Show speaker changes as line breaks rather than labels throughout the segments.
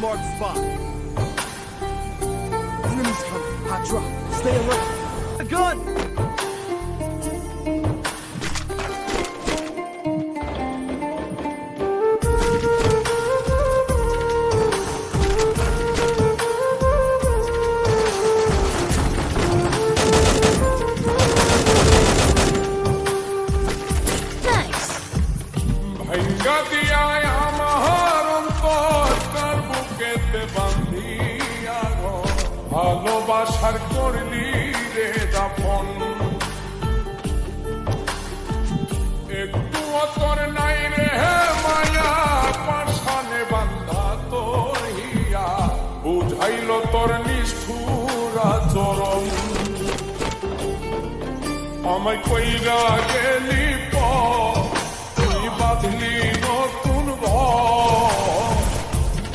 marked spot. Enemies coming. Hot drop. Stay alert. A gun!
বুকেতে বান্ধিয়া ভালোবাসার করলি রে দাপন একটু অতর নাই রে মায়া পাশানে বান্ধা তোর হিয়া বুঝাইল তোর নিষ্ঠুরা চরম আমায় কইরা গেলি তুই বাঁধলি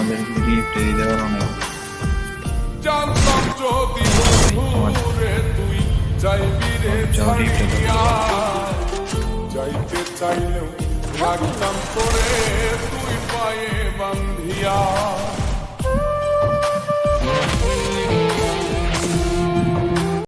দেখো আমাদের গিফট এই দেওয়ার অনেক
জানতাম যদি তুই যাইবি রে
যাও, রিপটা দাও।
ছাড়িয়া যাইতে চাইলেও লাগতাম তোরে তুই